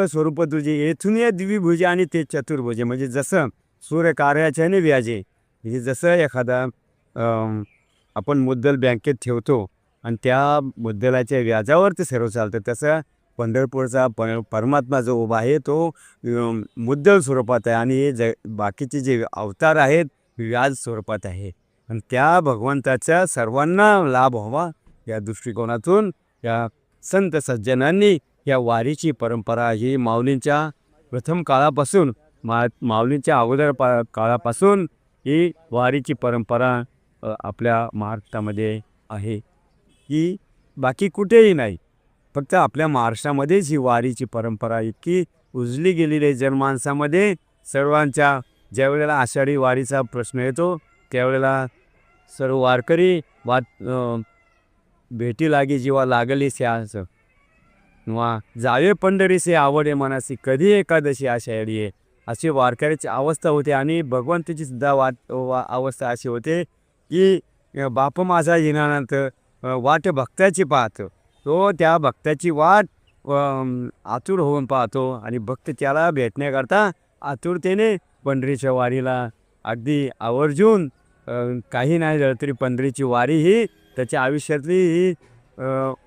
स्वरूप तुझे येथून ये द्विभुजे आणि ते चतुर्भुजे. म्हणजे जसं सूर्य कार्याच्याने व्याजे. म्हणजे जसं एखादा आपण मुद्दल बँकेत ठेवतो आणि त्या मुद्दलाच्या व्याजावर ते सर्व चालतं. तसं पंढरपूरचा प परमात्मा जो उभा आहे तो मुद्दल स्वरूपात आहे आणि ज बाकीचे जे अवतार आहेत व्याज स्वरूपात आहे. आणि त्या भगवंताचा सर्वांना लाभ व्हावा या दृष्टिकोनातून या संत सज्जनांनी या वारीची परंपरा ही माऊलींच्या प्रथम काळापासून मा माऊलींच्या अगोदर पा काळापासून ही वारीची परंपरा आपल्या महाराष्ट्रामध्ये आहे. ही बाकी कुठेही नाही. फक्त आपल्या महाराष्ट्रामध्येच ही वारीची परंपरा इतकी उजली गेलेली आहे. जनमानसामध्ये सर्वांच्या ज्यावेळेला आषाढी वारीचा प्रश्न येतो त्यावेळेला सर्व वारकरी वा भेटी लागे जीवा लागली असं वा जावे पंढरीसे आवडे मनासी कधी एकादशी आषाढी आहे? अशी वारकऱ्याची अवस्था होते आणि भगवंताची सुद्धा वाट वा अवस्था अशी होते की बाप माझा येण्यानंतर वाट भक्ताची पाहतो. तो त्या भक्ताची वाट आतुर होऊन पाहतो आणि भक्त त्याला भेटण्याकरता आतुरतेने पंढरीच्या वारीला अगदी आवर्जून काही नाही झालं तरी पंढरीची वारी ही त्याच्या आयुष्यातली ही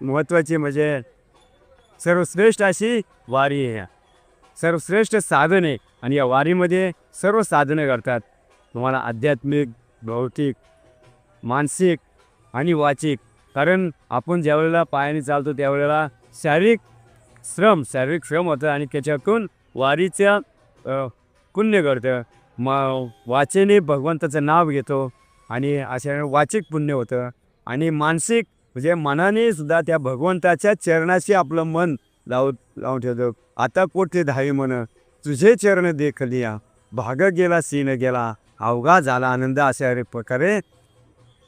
महत्त्वाची म्हणजे सर्वश्रेष्ठ अशी वारी आहे. सर्वश्रेष्ठ साधन आहे आणि या वारीमध्ये सर्व साधनं करतात. तुम्हाला आध्यात्मिक भौतिक मानसिक आणि वाचिक कारण आपण ज्यावेळेला पायाने चालतो त्यावेळेला शारीरिक श्रम शारीरिक श्रम होतं आणि त्याच्यातून वारीच्या पुण्य घडतं. म वाचेने भगवंताचं नाव घेतो आणि अशा वाचिक पुण्य होतं. आणि मानसिक म्हणजे मनाने सुद्धा त्या भगवंताच्या चरणाशी आपलं मन लावून लावून ठेवतो. आता कोठे धावी म्हण तुझे चरण देखलिया भाग गेला सीन गेला अवघा झाला आनंद अशा प्रकारे.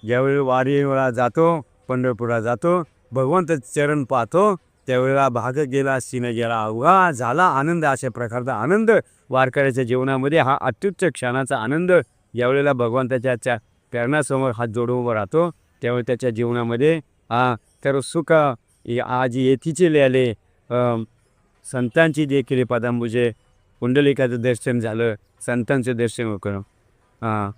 ज्यावेळी वारीला जातो पंढरपूरला जातो भगवंत चरण पाहतो त्यावेळेला भाग गेला सीन गेला अवघा झाला आनंद अशा प्रकारचा आनंद वारकऱ्याच्या जीवनामध्ये हा अत्युच्च क्षणाचा आनंद ज्यावेळेला भगवंताच्या च्या प्रेरणासमोर हात जोडून उभं राहतो. त्यामुळे त्याच्या जीवनामध्ये हा तर सुख आज येथीचे लिहिले संतांची देखील पदांबुजे पुंडलिकाचं दर्शन झालं संतांचं दर्शन करून. हां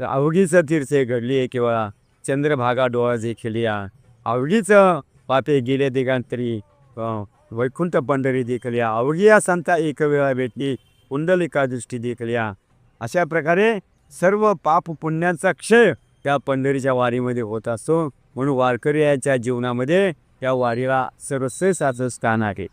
तर अवघीचं तीर्थे घडली किंवा चंद्रभागा डोळा जे खेळिया अवघीचं पापे गेले दिगांतरी वैकुंठ पंढरी देखलिया अवघी या संता एक वेळा भेटली पुंडलिका दृष्टी देखल्या अशा प्रकारे सर्व पाप पुण्यांचा क्षय त्या पंढरीच्या वारीमध्ये होत असतो. म्हणून वारकरी याच्या जीवनामध्ये या वारीला सर्वश्रेष्ठ असं स्थान आहे.